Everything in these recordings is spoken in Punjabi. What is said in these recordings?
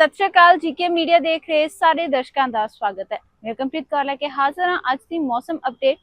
ਸਤਿ ਸ਼੍ਰੀ ਅਕਾਲ ਜੀਕੇ ਮੀਡੀਆ ਦੇਖ ਰਹੇ ਸਾਰੇ ਦਰਸ਼ਕਾਂ ਦਾ ਸਵਾਗਤ ਹੈ। ਮੈਂ ਕੰਪਲੀਟ ਕਰ ਲੈ ਕੇ ਹਾਜ਼ਰ ਹਾਂ ਅੱਜ ਦੀ ਮੌਸਮ ਅਪਡੇਟ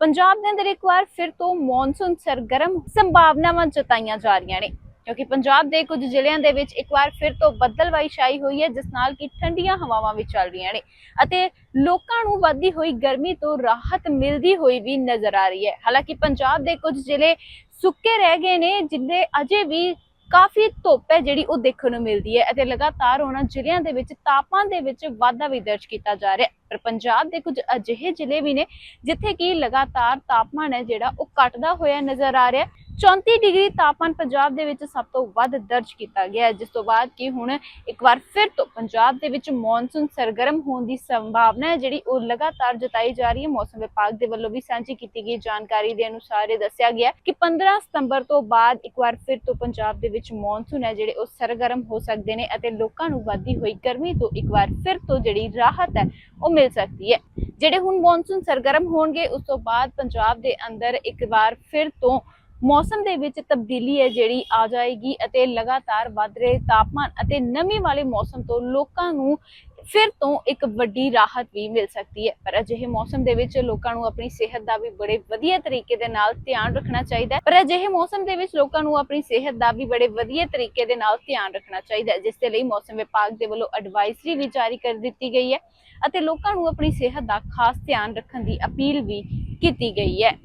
ਪੰਜਾਬ ਦੇ ਅੰਦਰ ਇੱਕ ਵਾਰ ਫਿਰ ਤੋਂ ਮੌਨਸੂਨ ਸਰਗਰਮ ਸੰਭਾਵਨਾਵਾਂ ਜਤਾਈਆਂ ਜਾ ਰਹੀਆਂ ਨੇ, ਕਿਉਂਕਿ ਪੰਜਾਬ ਦੇ ਕੁਝ ਜ਼ਿਲ੍ਹਿਆਂ ਦੇ ਵਿੱਚ ਇੱਕ ਵਾਰ ਫਿਰ ਤੋਂ ਬੱਦਲਵਾਈ ਛਾਈ ਹੋਈ ਹੈ, ਜਿਸ ਨਾਲ ਕਿ ਠੰਡੀਆਂ ਹਵਾਵਾਂ ਵੀ ਚੱਲ ਰਹੀਆਂ ਨੇ ਅਤੇ ਲੋਕਾਂ ਨੂੰ ਵੱਧਦੀ ਹੋਈ ਗਰਮੀ ਤੋਂ ਰਾਹਤ ਮਿਲਦੀ ਹੋਈ ਵੀ ਨਜ਼ਰ ਆ ਰਹੀ ਹੈ। ਹਾਲਾਂਕਿ ਪੰਜਾਬ ਦੇ ਕੁਝ ਜ਼ਿਲ੍ਹੇ ਸੁੱਕੇ ਰਹਿ ਗਏ ਨੇ, ਜਿੱਦੇ ਅਜੇ ਵੀ ਕਾਫੀ ਧੁੱਪ ਹੈ ਜਿਹੜੀ ਉਹ ਦੇਖਣ ਨੂੰ ਮਿਲਦੀ ਹੈ ਅਤੇ ਲਗਾਤਾਰ ਉਹਨਾਂ ਜ਼ਿਲ੍ਹਿਆਂ ਦੇ ਵਿੱਚ ਤਾਪਮਾਨ ਦੇ ਵਿੱਚ ਵਾਧਾ ਵੀ ਦਰਜ ਕੀਤਾ ਜਾ ਰਿਹਾ ਹੈ। ਪਰ ਪੰਜਾਬ ਦੇ ਕੁਝ ਅਜਿਹੇ ਜ਼ਿਲ੍ਹੇ ਵੀ ਨੇ ਜਿੱਥੇ ਕਿ ਲਗਾਤਾਰ ਤਾਪਮਾਨ ਹੈ ਜਿਹੜਾ ਉਹ ਘਟਦਾ ਹੋਇਆ ਨਜ਼ਰ ਆ ਰਿਹਾ 34 ਡਿਗਰੀ ਤਾਪਮਾਨ ਪੰਜਾਬ ਦੇ ਵਿੱਚ ਸਭ ਤੋਂ ਵੱਧ ਦਰਜ ਕੀਤਾ ਗਿਆ ਜਿਸ ਤੋਂ ਬਾਅਦ ਕਿ ਹੁਣ ਇੱਕ ਵਾਰ ਫਿਰ ਤੋਂ ਪੰਜਾਬ ਦੇ ਵਿੱਚ ਮੌਨਸੂਨ ਸਰਗਰਮ ਹੋਣ ਦੀ ਸੰਭਾਵਨਾ ਹੈ, ਜਿਹੜੀ ਉਹ ਲਗਾਤਾਰ ਜਤਾਈ ਜਾ ਰਹੀ ਹੈ। ਮੌਸਮ ਵਿਭਾਗ ਦੇ ਵੱਲੋਂ ਵੀ ਸਾਂਝੀ ਕੀਤੀ ਗਈ ਜਾਣਕਾਰੀ ਦੇ ਅਨੁਸਾਰ ਇਹ ਦੱਸਿਆ ਗਿਆ ਕਿ 15 ਸਤੰਬਰ ਤੋਂ ਬਾਅਦ ਇੱਕ ਵਾਰ ਫਿਰ ਤੋਂ ਪੰਜਾਬ ਦੇ ਵਿੱਚ ਮੌਨਸੂਨ ਹੈ, ਜਿਹੜੇ ਉਹ ਸਰਗਰਮ ਹੋ ਸਕਦੇ ਨੇ ਅਤੇ ਲੋਕਾਂ ਨੂੰ ਵੱਧਦੀ ਹੋਈ ਗਰਮੀ ਤੋਂ ਇੱਕ ਵਾਰ ਫਿਰ ਤੋਂ ਜਿਹੜੀ ਰਾਹਤ ਹੈ, ਉਹ ਮਿਲ ਸਕਦੀ ਹੈ। ਜਿਹੜੇ ਹੁਣ ਮੌਨਸੂਨ ਸਰਗਰਮ ਹੋਣਗੇ, ਉਸ ਤੋਂ ਬਾਅਦ ਪੰਜਾਬ ਦੇ ਅੰਦਰ ਇੱਕ ਵਾਰ ਫਿਰ ਤੋਂ ਮੌਸਮ ਦੇ ਵਿੱਚ ਤਬਦੀਲੀ ਹੈ ਜਿਹੜੀ ਆ ਜਾਏਗੀ ਅਤੇ ਲਗਾਤਾਰ ਵੱਧ ਰਹੇ ਤਾਪਮਾਨ ਅਤੇ ਨਮੀ ਵਾਲੇ ਮੌਸਮ ਤੋਂ ਲੋਕਾਂ ਨੂੰ ਫਿਰ ਤੋਂ ਇੱਕ ਵੱਡੀ ਰਾਹਤ ਵੀ ਮਿਲ ਸਕਦੀ ਹੈ। ਪਰ ਅਜਿਹੇ ਮੌਸਮ ਦੇ ਵਿੱਚ ਲੋਕਾਂ ਨੂੰ ਆਪਣੀ ਸਿਹਤ ਦਾ ਵੀ ਬੜੇ ਵਧੀਆ ਤਰੀਕੇ ਦੇ ਨਾਲ ਧਿਆਨ ਰੱਖਣਾ ਚਾਹੀਦਾ ਹੈ। ਪਰ ਅਜਿਹੇ ਮੌਸਮ ਦੇ ਵਿੱਚ ਲੋਕਾਂ ਨੂੰ ਆਪਣੀ ਸਿਹਤ ਦਾ ਵੀ ਬੜੇ ਵਧੀਆ ਤਰੀਕੇ ਦੇ ਨਾਲ ਧਿਆਨ ਰੱਖਣਾ ਚਾਹੀਦਾ ਹੈ, ਜਿਸ ਦੇ ਲਈ ਮੌਸਮ ਵਿਭਾਗ ਦੇ ਵੱਲੋਂ ਐਡਵਾਈਜ਼ਰੀ ਵੀ ਜਾਰੀ ਕਰ ਦਿੱਤੀ ਗਈ ਹੈ ਅਤੇ ਲੋਕਾਂ ਨੂੰ ਆਪਣੀ ਸਿਹਤ ਦਾ ਖਾਸ ਧਿਆਨ ਰੱਖਣ ਦੀ ਅਪੀਲ ਵੀ ਕੀਤੀ ਗਈ ਹੈ।